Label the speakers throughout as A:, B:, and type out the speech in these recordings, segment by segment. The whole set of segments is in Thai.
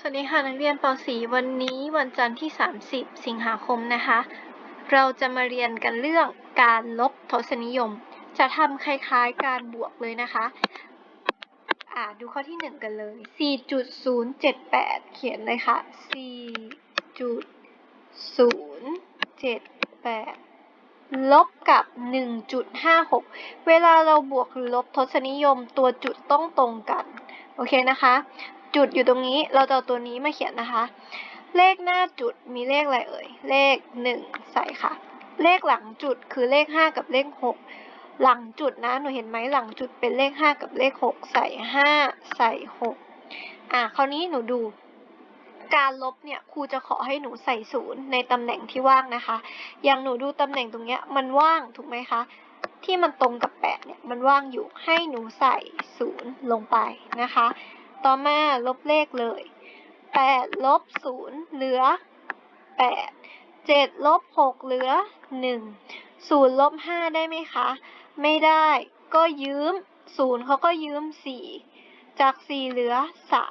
A: สวัสดีค่ะนักเรียนป .4 วันนี้วันจันทร์ที่ 30 สิงหาคมนะคะ เราจะมาเรียนกันเรื่องการลบทศนิยม จะทำคล้ายๆการบวกเลยนะคะอ่าดูข้อที่ 1 กันเลย 4.078 เขียนเลยค่ะ 4.078 ลบกับ 1.56 เวลาเราบวกหรือลบทศนิยมตัวจุดต้องตรงกัน โอเคนะคะ จุดอยู่ตรงนี้เราจะเอาตัวนี้มาเขียนนะคะ เลขหน้าจุดมีเลขอะไรเอ่ย เลขหนึ่งใส่ค่ะ เลขหลังจุดคือเลขห้ากับเลขหกหลังจุดนะหนูเห็นไหมหลังจุดเป็นเลขห้ากับเลขหกใส่ห้าใส่หกอะคราวนี้หนูดูการลบเนี่ยครูจะขอให้หนูใส่ศูนย์ในตำแหน่งที่ว่างนะคะ อย่างหนูดูตำแหน่งตรงเนี้ยมันว่างถูกไหมคะ ที่มันตรงกับแปดเนี่ย มันว่างอยู่ให้หนูใส่ศูนย์ลงไปนะคะ ต่อมาลบเลขเลย 8 ลบ 0 เหลือ 8 7 ลบ 6 เหลือ 1 0 ลบ 5 ได้ไหมคะ ไม่ได้ก็ยืม 0เขาก็ยืม 4 จาก 4 เหลือ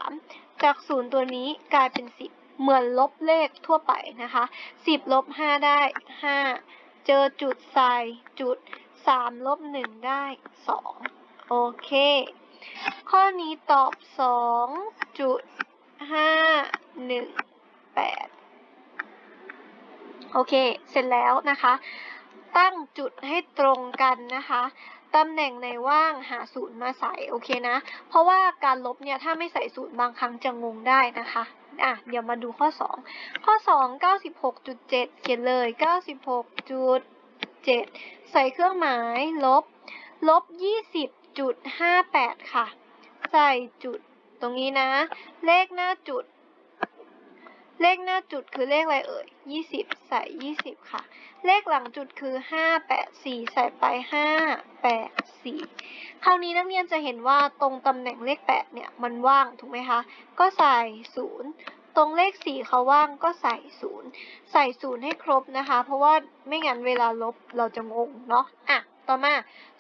A: 3 จาก 0 ตัวนี้กลายเป็น 10 เหมือนลบเลขทั่วไปนะคะ 10 ลบ 5 ได้ 5 เจอจุดใส่จุด 3ลบ1ได้2โอเค ข้อนี้ตอบสองจุดห้าหนึ่งแปดโอเค เสร็จแล้วนะคะ ตั้งจุดให้ตรงกันนะคะตำแหน่งในว่างหาศูนย์มาใส่โอเคนะ เพราะว่าการลบเนี่ยถ้าไม่ใส่ศูนย์บางครั้งจะงงได้นะคะ อะ เดี๋ยวมาดูข้อ 2 ข้อ 2 96.7 เขียนเลย 96.7 ใส่เครื่องหมายลบ ลบ 20.58 ค่ะ ใส่จุดตรงนี้นะ เลขหน้าจุด เลขหน้าจุดคือเลขอะไรเอ่ยยี่สิบใส่ยี่สิบค่ะ เลขหลังจุดคือห้าแปดสี่ใส่ไปห้าแปดสี่คราวนี้นักเรียนจะเห็นว่าตรงตำแหน่งเลขแปดเนี่ย มันว่างถูกไหมคะ ก็ใส่ศูนย์ ตรงเลขสี่เขาว่างก็ใส่ศูนย์ใส่ศูนย์ให้ครบนะคะ เพราะว่าไม่งั้นเวลาลบเราจะงงเนาะอะต่อมา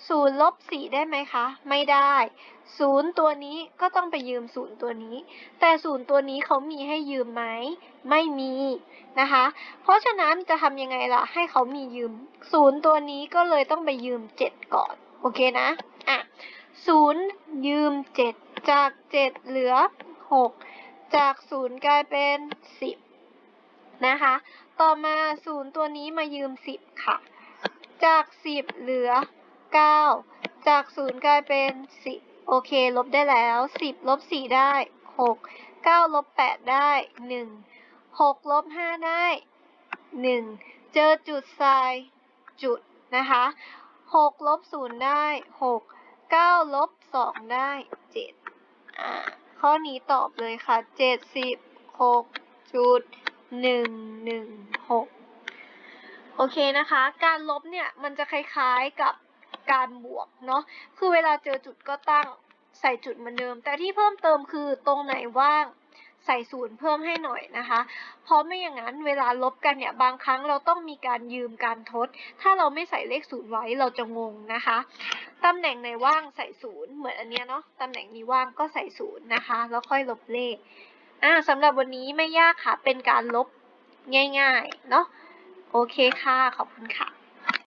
A: ศูนย์ลบสี่ได้ไหมคะ ไม่ได้ศูนย์ตัวนี้ก็ต้องไปยืมศูนย์ตัวนี้ แต่ศูนย์ตัวนี้เขามีให้ยืมไหมไม่มีนะคะ เพราะฉะนั้นจะทำยังไงล่ะ ให้เขามียืมศูนย์ตัวนี้ก็เลยต้องไปยืมเจ็ดก่อน โอเคนะอะศูนย์ยืมเจ็ดจากเจ็ดเหลือหก จากศูนย์กลายเป็นสิบนะคะ ต่อมาศูนย์ตัวนี้มายืมสิบค่ะ จากสิบเหลือเก้าจากศูนย์กลายเป็นสิบโอเค ลบได้แล้วสิบลบสี่ได้หกเก้าลบแปดได้หนึ่งหกลบห้าได้หนึ่งเจอจุดทรายจุดนะคะหกลบศูนย์ได้หกเก้าลบสองได้เจ็ดอ่า ข้อนี้ตอบเลยค่ะเจ็ดสิบหกจุดหนึ่งหนึ่งหกโอเคนะคะ การลบเนี่ยมันจะคล้ายๆกับการบวกเนาะ คือเวลาเจอจุดก็ตั้งใส่จุดเหมือนเดิม แต่ที่เพิ่มเติมคือตรงไหนว่าง ใส่ศูนย์เพิ่มให้หน่อยนะคะ เพราะไม่อย่างนั้นเวลาลบกันเนี่ยบางครั้งเราต้องมีการยืมการทด ถ้าเราไม่ใส่เลขศูนย์ไว้เราจะงงนะคะ ตำแหน่งในว่างใส่ศูนย์เหมือนอันเนี้ยเนาะ ตำแหน่งนี้ว่างก็ใส่ศูนย์นะคะ แล้วค่อยลบเลข อ่าสำหรับวันนี้ไม่ยากค่ะ เป็นการลบง่ายๆ เนาะ โอเคค่ะ ขอบคุณค่ะ